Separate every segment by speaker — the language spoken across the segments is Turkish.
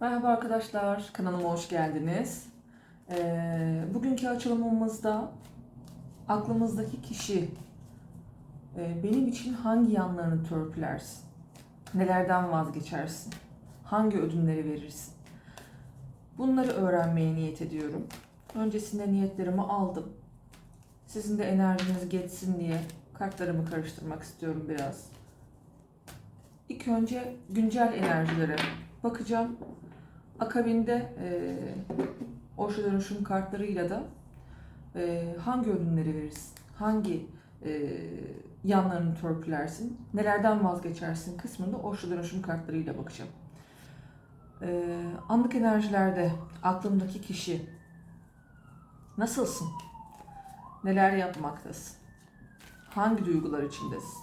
Speaker 1: Merhaba arkadaşlar, kanalıma hoş geldiniz. Ee, bugünkü açılımımızda aklımızdaki kişi e, benim için hangi yanlarını törpülersin? Nelerden vazgeçersin? Hangi ödünleri verirsin? Bunları öğrenmeye niyet ediyorum. Öncesinde niyetlerimi aldım. Sizin de enerjiniz geçsin diye kartlarımı karıştırmak istiyorum biraz. İlk önce güncel enerjilere bakacağım. Akabinde e, Osho dönüşüm kartlarıyla da e, hangi ödünleri verirsin? Hangi e, yanlarını törpülersin? Nelerden vazgeçersin kısmında Osho dönüşüm kartlarıyla bakacağım. E, anlık enerjilerde aklımdaki kişi nasılsın? Neler yapmaktasın? Hangi duygular içindesin?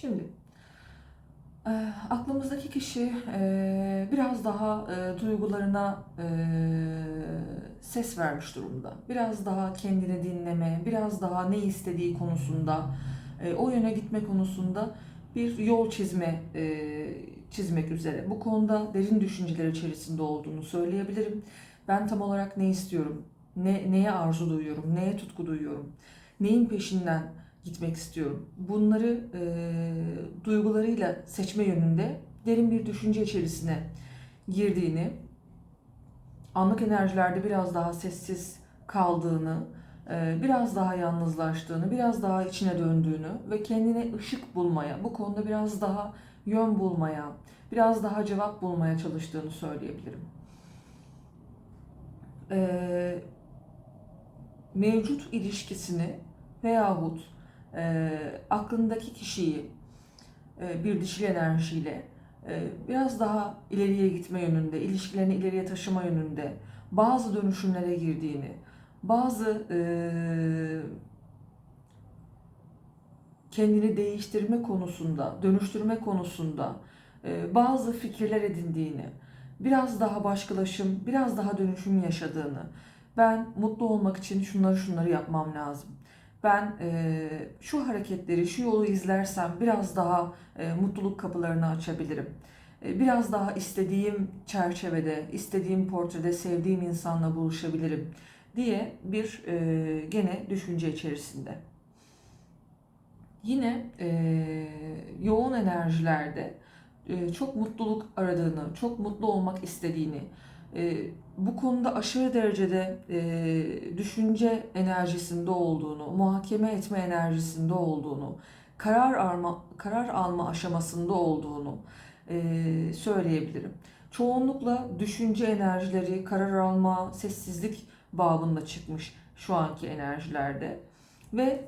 Speaker 1: Şimdi e, aklımızdaki kişi e, biraz daha e, duygularına e, ses vermiş durumda. Biraz daha kendini dinleme, biraz daha ne istediği konusunda, e, o yöne gitme konusunda bir yol çizme e, çizmek üzere. Bu konuda derin düşünceler içerisinde olduğunu söyleyebilirim. Ben tam olarak ne istiyorum, ne neye arzu duyuyorum, neye tutku duyuyorum, neyin peşinden gitmek istiyorum. Bunları e, duygularıyla seçme yönünde derin bir düşünce içerisine girdiğini, anlık enerjilerde biraz daha sessiz kaldığını, e, biraz daha yalnızlaştığını, biraz daha içine döndüğünü ve kendine ışık bulmaya, bu konuda biraz daha yön bulmaya, biraz daha cevap bulmaya çalıştığını söyleyebilirim. E, mevcut ilişkisini veyahut e, aklındaki kişiyi e, bir dişil enerjiyle e, biraz daha ileriye gitme yönünde, ilişkilerini ileriye taşıma yönünde bazı dönüşümlere girdiğini, bazı e, kendini değiştirme konusunda, dönüştürme konusunda e, bazı fikirler edindiğini, biraz daha başkalaşım, biraz daha dönüşüm yaşadığını, ben mutlu olmak için şunları şunları yapmam lazım ben e, şu hareketleri, şu yolu izlersem biraz daha e, mutluluk kapılarını açabilirim. E, biraz daha istediğim çerçevede, istediğim portrede sevdiğim insanla buluşabilirim diye bir e, gene düşünce içerisinde. Yine e, yoğun enerjilerde e, çok mutluluk aradığını, çok mutlu olmak istediğini, e, bu konuda aşırı derecede e, düşünce enerjisinde olduğunu, muhakeme etme enerjisinde olduğunu, karar alma, karar alma aşamasında olduğunu e, söyleyebilirim. Çoğunlukla düşünce enerjileri, karar alma, sessizlik babında çıkmış şu anki enerjilerde ve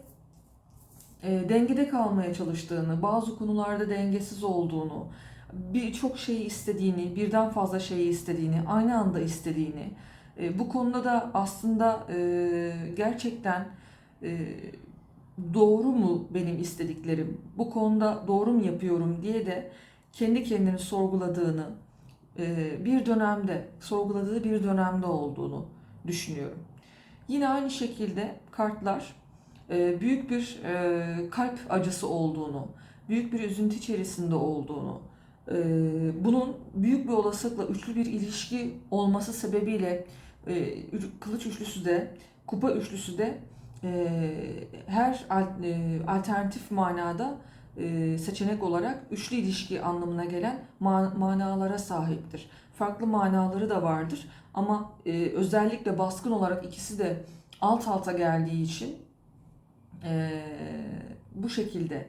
Speaker 1: e, dengede kalmaya çalıştığını, bazı konularda dengesiz olduğunu, birçok şeyi istediğini, birden fazla şeyi istediğini, aynı anda istediğini, e, bu konuda da aslında e, gerçekten e, doğru mu benim istediklerim, bu konuda doğru mu yapıyorum diye de kendi kendini sorguladığını, e, bir dönemde, sorguladığı bir dönemde olduğunu düşünüyorum. Yine aynı şekilde kartlar e, büyük bir e, kalp acısı olduğunu, büyük bir üzüntü içerisinde olduğunu, bunun büyük bir olasılıkla üçlü bir ilişki olması sebebiyle e, kılıç üçlüsü de kupa üçlüsü de e, her e, alternatif manada seçenek olarak üçlü ilişki anlamına gelen manalara sahiptir. Farklı manaları da vardır ama özellikle baskın olarak ikisi de alt alta geldiği için bu şekilde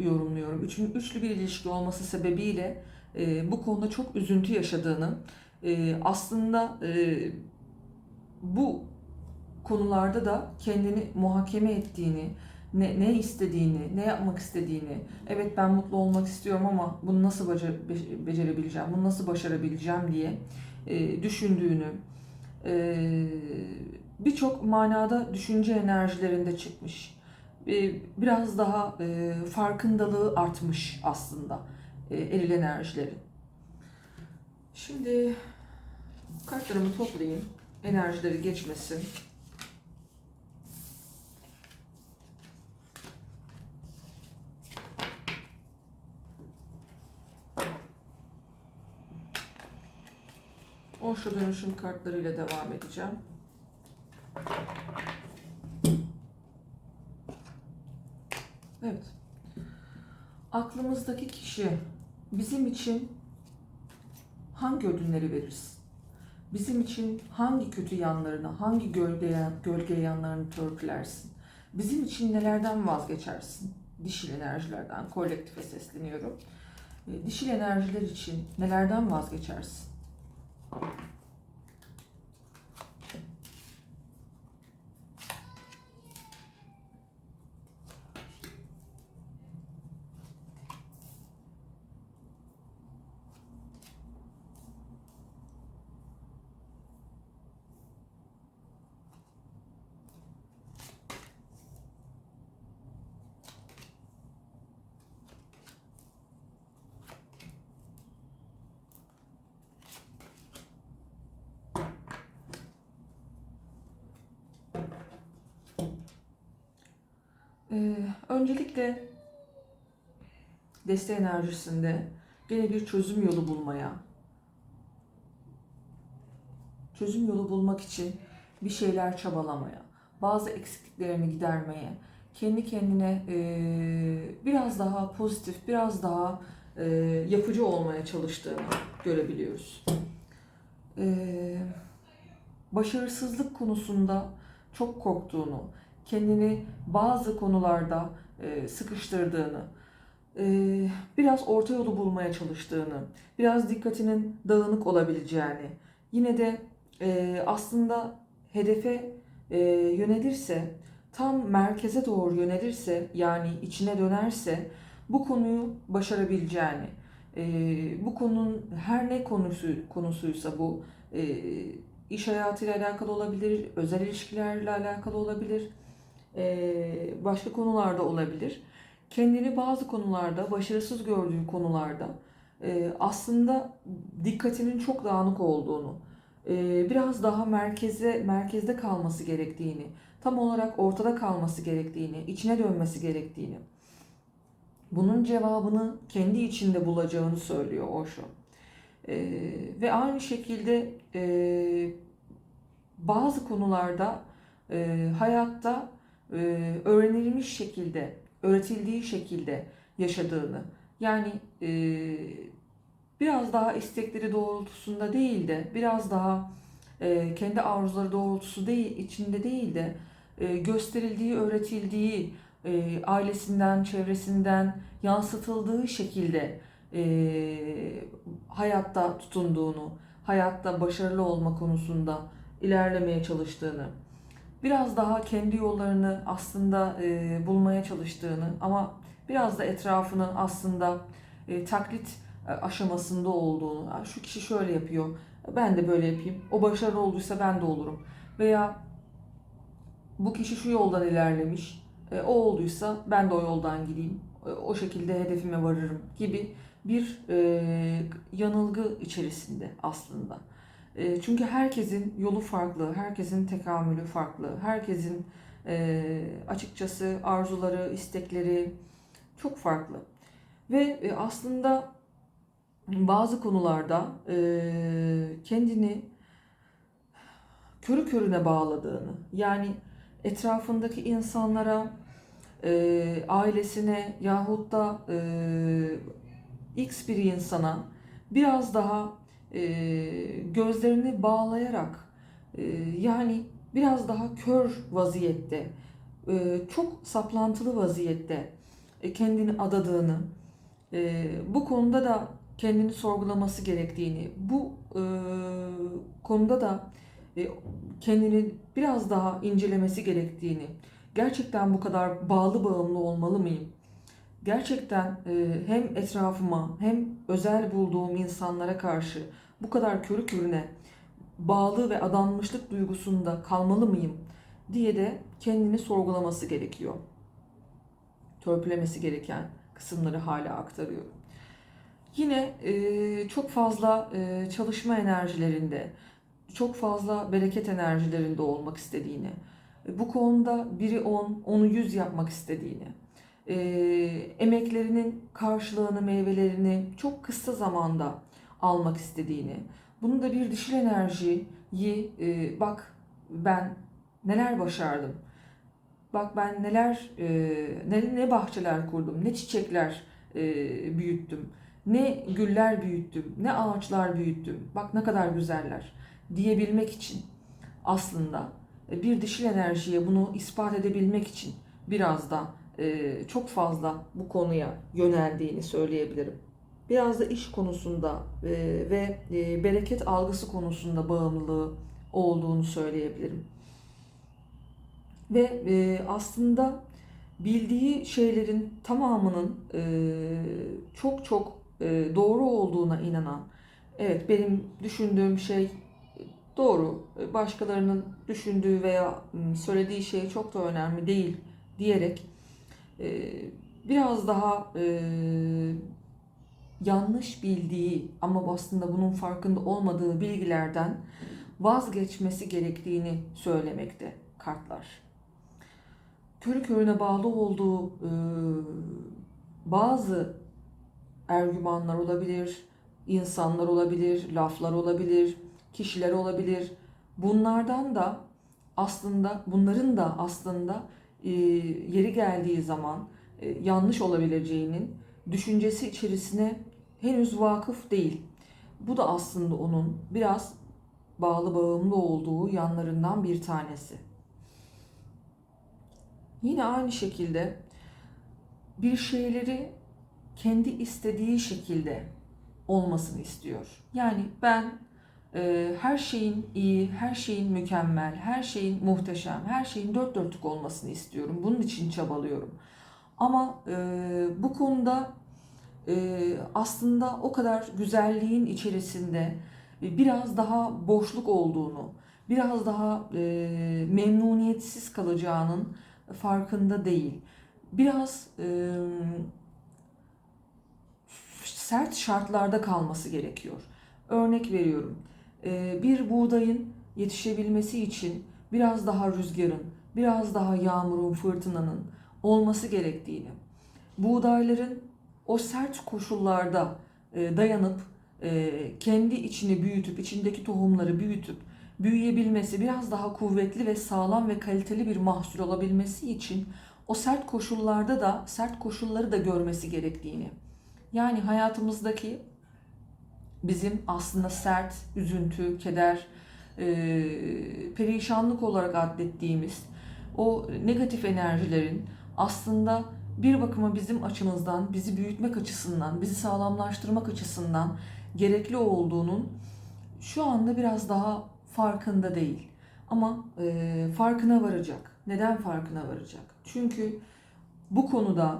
Speaker 1: yorumluyorum. Üçün, üçlü bir ilişki olması sebebiyle e, bu konuda çok üzüntü yaşadığını, e, aslında e, bu konularda da kendini muhakeme ettiğini, ne, ne istediğini, ne yapmak istediğini, evet ben mutlu olmak istiyorum ama bunu nasıl be- becerebileceğim, bunu nasıl başarabileceğim diye e, düşündüğünü, e, birçok manada düşünce enerjilerinde çıkmış. E, biraz daha e, farkındalığı artmış aslında e, eril enerjilerin. Şimdi kartlarımı toplayayım, enerjileri geçmesin. Osho dönüşüm kartlarıyla devam edeceğim. Evet. Aklımızdaki kişi bizim için hangi ödünleri verirsin? Bizim için hangi kötü yanlarını, hangi gölge, gölge yanlarını törpülersin? Bizim için nelerden vazgeçersin? Dişil enerjilerden, kolektife sesleniyorum. E, Dişil enerjiler için nelerden vazgeçersin? Ee, öncelikle deste enerjisinde gene bir çözüm yolu bulmaya, çözüm yolu bulmak için bir şeyler çabalamaya, bazı eksikliklerini gidermeye, kendi kendine e, biraz daha pozitif, biraz daha e, yapıcı olmaya çalıştığını görebiliyoruz. E, başarısızlık konusunda çok korktuğunu, kendini bazı konularda e, sıkıştırdığını, e, biraz orta yolu bulmaya çalıştığını, biraz dikkatinin dağınık olabileceğini, yine de e, aslında hedefe yönelirse, tam merkeze doğru yönelirse, yani içine dönerse bu konuyu başarabileceğini, bu konunun her ne konusu konusuysa bu iş hayatıyla alakalı olabilir, özel ilişkilerle alakalı olabilir, başka konularda olabilir. Kendini bazı konularda, başarısız gördüğü konularda aslında dikkatinin çok dağınık olduğunu, biraz daha merkeze merkezde kalması gerektiğini, tam olarak ortada kalması gerektiğini, içine dönmesi gerektiğini, bunun cevabını kendi içinde bulacağını söylüyor Osho. E, ve aynı şekilde e, bazı konularda e, hayatta öğrenilmiş şekilde, öğretildiği şekilde yaşadığını, yani e, biraz daha istekleri doğrultusunda değil de biraz daha e, kendi arzuları doğrultusu değil içinde değil de e, gösterildiği, öğretildiği, e, ailesinden, çevresinden yansıtıldığı şekilde e, hayatta tutunduğunu, hayatta başarılı olma konusunda ilerlemeye çalıştığını, biraz daha kendi yollarını aslında e, bulmaya çalıştığını ama biraz da etrafını aslında e, taklit e, aşamasında olduğunu, "Aa, şu kişi şöyle yapıyor, ben de böyle yapayım, o başarılı olduysa ben de olurum veya bu kişi şu yoldan ilerlemiş, e, o olduysa ben de o yoldan gideyim, e, o şekilde hedefime varırım gibi bir yanılgı içerisinde aslında. E, çünkü herkesin yolu farklı, herkesin tekamülü farklı, herkesin e, açıkçası arzuları, istekleri çok farklı. Ve e, aslında bazı konularda e, kendini körü körüne bağladığını, yani etrafındaki insanlara, ailesine yahut da X bir insana biraz daha gözlerini bağlayarak e, yani biraz daha kör vaziyette, e, çok saplantılı vaziyette e, kendini adadığını, e, bu konuda da kendini sorgulaması gerektiğini, bu e, konuda da e, kendini biraz daha incelemesi gerektiğini, gerçekten bu kadar bağlı bağımlı olmalı mıyım? Gerçekten e, hem etrafıma hem özel bulduğum insanlara karşı bu kadar körü körüne bağlı ve adanmışlık duygusunda kalmalı mıyım diye de kendini sorgulaması gerekiyor. Törpülemesi gereken kısımları hala aktarıyorum. Yine e, çok fazla e, çalışma enerjilerinde, çok fazla bereket enerjilerinde olmak istediğini, e, bu konuda biri 10, onu 100 yapmak istediğini, e, emeklerinin karşılığını, meyvelerini çok kısa zamanda almak istediğini, bunu da bir dişil enerjiyi e, bak ben neler başardım, bak ben neler e, ne, ne bahçeler kurdum, ne çiçekler e, büyüttüm, ne güller büyüttüm, ne ağaçlar büyüttüm, bak ne kadar güzeller diyebilmek için aslında e, bir dişil enerjiye bunu ispat edebilmek için biraz da çok fazla bu konuya yöneldiğini söyleyebilirim. Biraz da iş konusunda ve bereket algısı konusunda bağımlılığı olduğunu söyleyebilirim. Ve aslında bildiği şeylerin tamamının çok çok doğru olduğuna inanan, evet benim düşündüğüm şey doğru, başkalarının düşündüğü veya söylediği şey çok da önemli değil diyerek e, biraz daha e, yanlış bildiği ama aslında bunun farkında olmadığı bilgilerden vazgeçmesi gerektiğini söylemekte kartlar. Körü körüne bağlı olduğu e, bazı ergümanlar olabilir, insanlar olabilir, laflar olabilir, kişiler olabilir. Bunlardan da aslında bunların da aslında e, yeri geldiği zaman e, yanlış olabileceğinin düşüncesi içerisine henüz vakıf değil. Bu da aslında onun biraz bağlı bağımlı olduğu yanlarından bir tanesi. Yine aynı şekilde bir şeyleri kendi istediği şekilde olmasını istiyor. Yani ben her şeyin iyi, her şeyin mükemmel, her şeyin muhteşem, her şeyin dört dörtlük olmasını istiyorum. Bunun için çabalıyorum. Ama e, bu konuda e, aslında o kadar güzelliğin içerisinde biraz daha boşluk olduğunu, biraz daha e, memnuniyetsiz kalacağının farkında değil. Biraz e, sert şartlarda kalması gerekiyor. Örnek veriyorum. E, bir buğdayın yetişebilmesi için biraz daha rüzgarın, biraz daha yağmurun, fırtınanın olması gerektiğini, buğdayların o sert koşullarda e, dayanıp e, kendi içini büyütüp, içindeki tohumları büyütüp büyüyebilmesi, biraz daha kuvvetli ve sağlam ve kaliteli bir mahsul olabilmesi için o sert koşullarda da sert koşulları da görmesi gerektiğini. Yani hayatımızdaki bizim aslında sert, üzüntü, keder, e, perişanlık olarak adettiğimiz o negatif enerjilerin aslında bir bakıma bizim açımızdan, bizi büyütmek açısından, bizi sağlamlaştırmak açısından gerekli olduğunun şu anda biraz daha farkında değil. Ama e, farkına varacak. Neden farkına varacak? Çünkü bu konuda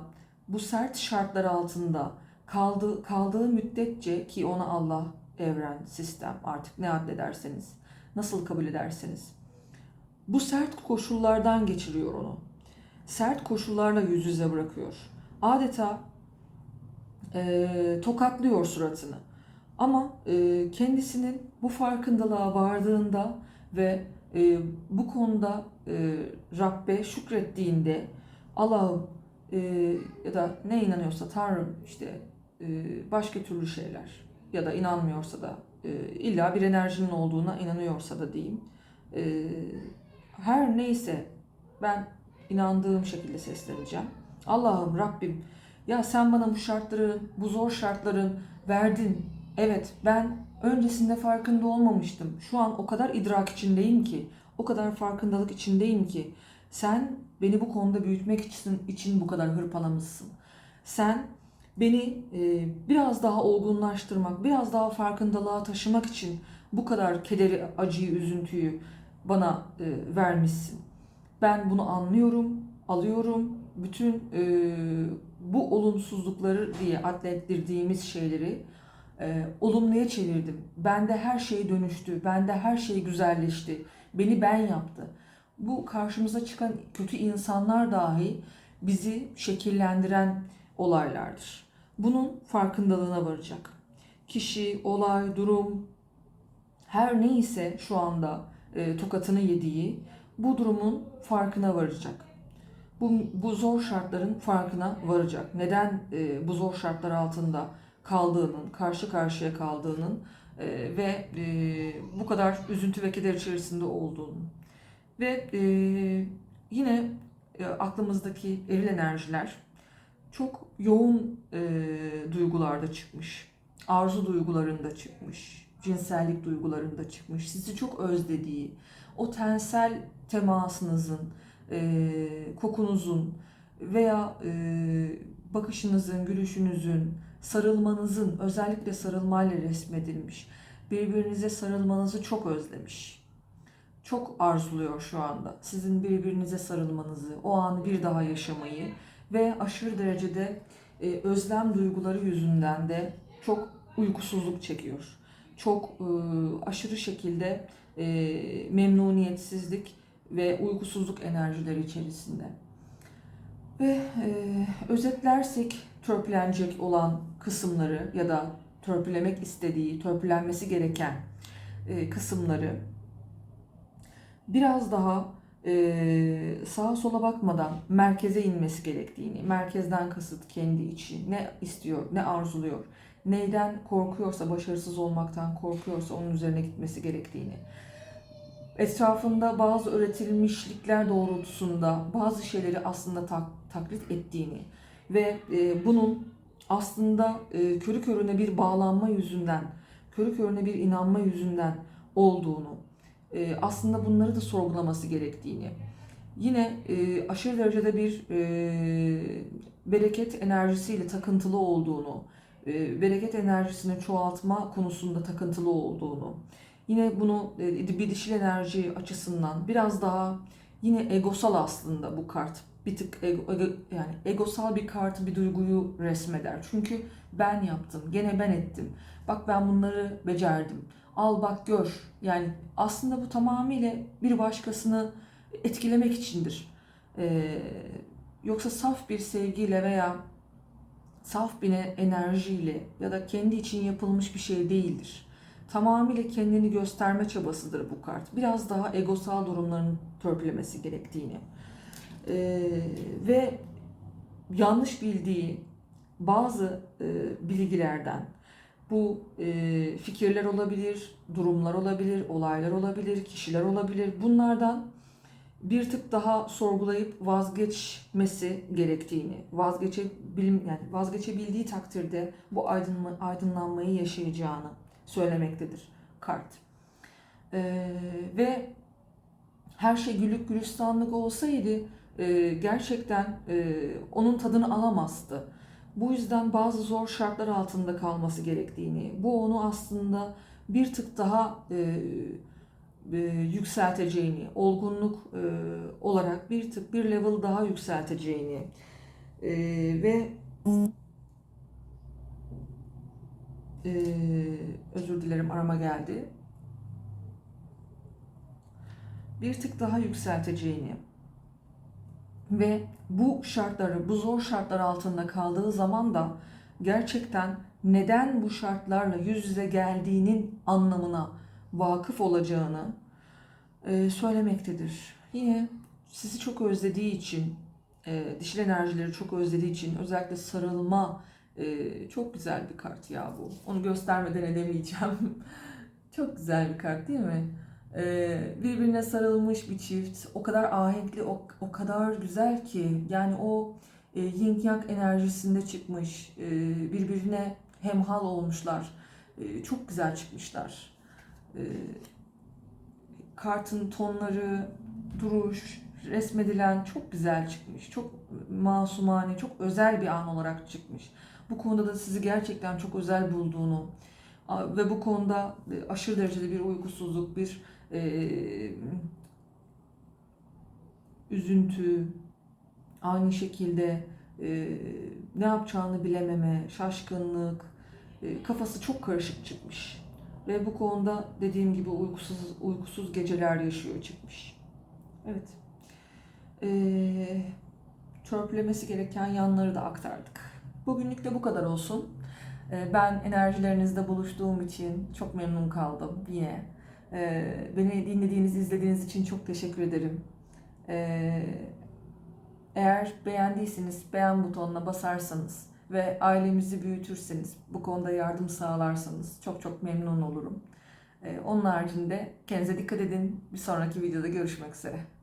Speaker 1: bu sert şartlar altında kaldığı, kaldığı müddetçe ki ona Allah, evren, sistem artık ne addederseniz, nasıl kabul ederseniz bu sert koşullardan geçiriyor onu. Sert koşullarla yüz yüze bırakıyor. Adeta e, tokatlıyor suratını. Ama e, kendisinin bu farkındalığa vardığında ve e, bu konuda e, Rabbe şükrettiğinde Allah'ım e, ya da ne inanıyorsa Tanrım işte başka türlü şeyler ya da inanmıyorsa da e, illa bir enerjinin olduğuna inanıyorsa da diyeyim. E, her neyse ben inandığım şekilde sesleneceğim. Allah'ım Rabbim ya sen bana bu şartları, bu zor şartların verdin. Evet ben öncesinde farkında olmamıştım. Şu an o kadar idrak içindeyim ki, o kadar farkındalık içindeyim ki sen beni bu konuda büyütmek için, için bu kadar hırpalamışsın. Sen beni e, biraz daha olgunlaştırmak, biraz daha farkındalığa taşımak için bu kadar kederi, acıyı, üzüntüyü bana e, vermişsin. Ben bunu anlıyorum, alıyorum. Bütün e, bu olumsuzlukları diye adlettirdiğimiz şeyleri e, olumluya çevirdim. Bende her şey dönüştü, bende her şey güzelleşti. Beni ben yaptı. Bu karşımıza çıkan kötü insanlar dahi bizi şekillendiren olaylardır. Bunun farkındalığına varacak. Kişi, olay, durum her neyse şu anda e, tokatını yediği bu durumun farkına varacak. Bu, bu zor şartların farkına varacak. Neden e, bu zor şartlar altında kaldığının, karşı karşıya kaldığının e, ve e, bu kadar üzüntü ve keder içerisinde olduğunu. Ve e, yine e, aklımızdaki eril enerjiler çok yoğun e, duygularda çıkmış. Arzu duygularında çıkmış. Cinsellik duygularında çıkmış. Sizi çok özlediği, o tensel temasınızın, e, kokunuzun veya e, bakışınızın, gülüşünüzün, sarılmanızın özellikle sarılmayla resmedilmiş. Birbirinize sarılmanızı çok özlemiş. Çok arzuluyor şu anda. Sizin birbirinize sarılmanızı, o anı bir daha yaşamayı ve aşırı derecede e, özlem duyguları yüzünden de çok uykusuzluk çekiyor. Çok e, aşırı şekilde e, memnuniyetsizlik ve uykusuzluk enerjileri içerisinde. Ve e, özetlersek törpülenecek olan kısımları ya da törpülemek istediği, törpülenmesi gereken e, kısımları biraz daha sağa sola bakmadan merkeze inmesi gerektiğini, merkezden kasıt kendi içi, ne istiyor, ne arzuluyor, neyden korkuyorsa, başarısız olmaktan korkuyorsa onun üzerine gitmesi gerektiğini, etrafında bazı öğretilmişlikler doğrultusunda bazı şeyleri aslında tak, taklit ettiğini ve e, bunun aslında e, körü körüne bir bağlanma yüzünden, körü körüne bir inanma yüzünden olduğunu, e, aslında bunları da sorgulaması gerektiğini, yine e, aşırı derecede bir e, bereket enerjisiyle takıntılı olduğunu, e, bereket enerjisini çoğaltma konusunda takıntılı olduğunu, yine bunu e, bir dişil enerji açısından biraz daha yine egosal aslında bu kart. Bir tık ego, ego, yani egosal bir kartı bir duyguyu resmeder. Çünkü ben yaptım, gene ben ettim. Bak ben bunları becerdim. Al bak gör. Yani aslında bu tamamıyla bir başkasını etkilemek içindir. Ee, yoksa saf bir sevgiyle veya saf bir enerjiyle ya da kendi için yapılmış bir şey değildir. Tamamıyla kendini gösterme çabasıdır bu kart. Biraz daha egosal durumların törpülemesi gerektiğini. Ee, ve yanlış bildiği bazı e, bilgilerden bu e, fikirler olabilir, durumlar olabilir, olaylar olabilir, kişiler olabilir. Bunlardan bir tık daha sorgulayıp vazgeçmesi gerektiğini, vazgeçebil yani vazgeçebildiği takdirde bu aydınlanmayı yaşayacağını söylemektedir kart. Ee, ve her şey güllük gülistanlık olsaydı e, gerçekten e, onun tadını alamazdı. Bu yüzden bazı zor şartlar altında kalması gerektiğini, bu onu aslında bir tık daha e, e, yükselteceğini, olgunluk e, olarak bir tık bir level daha yükselteceğini e, ve e, özür dilerim arama geldi. Bir tık daha yükselteceğini ve bu şartları, bu zor şartlar altında kaldığı zaman da gerçekten neden bu şartlarla yüz yüze geldiğinin anlamına vakıf olacağını e, söylemektedir. Yine sizi çok özlediği için, e, dişil enerjileri çok özlediği için özellikle sarılma e, çok güzel bir kart ya bu. Onu göstermeden edemeyeceğim. çok güzel bir kart değil mi? Ee, birbirine sarılmış bir çift. O kadar ahenkli, o, o kadar güzel ki. Yani o e, yin yang enerjisinde çıkmış. E, birbirine hemhal olmuşlar. E, çok güzel çıkmışlar. E, kartın tonları, duruş, resmedilen çok güzel çıkmış. Çok masumane, çok özel bir an olarak çıkmış. Bu konuda da sizi gerçekten çok özel bulduğunu ve bu konuda e, aşırı derecede bir uykusuzluk, bir e, üzüntü, aynı şekilde e, ne yapacağını bilememe, şaşkınlık, e, kafası çok karışık çıkmış. Ve bu konuda dediğim gibi uykusuz uykusuz geceler yaşıyor çıkmış. Evet. Ee, törpülemesi gereken yanları da aktardık. Bugünlük de bu kadar olsun. Ee, ben enerjilerinizde buluştuğum için çok memnun kaldım yine. Ee, beni dinlediğiniz, izlediğiniz için çok teşekkür ederim. Ee, eğer beğendiyseniz beğen butonuna basarsanız ve ailemizi büyütürseniz, bu konuda yardım sağlarsanız çok çok memnun olurum. Onun haricinde kendinize dikkat edin. Bir sonraki videoda görüşmek üzere.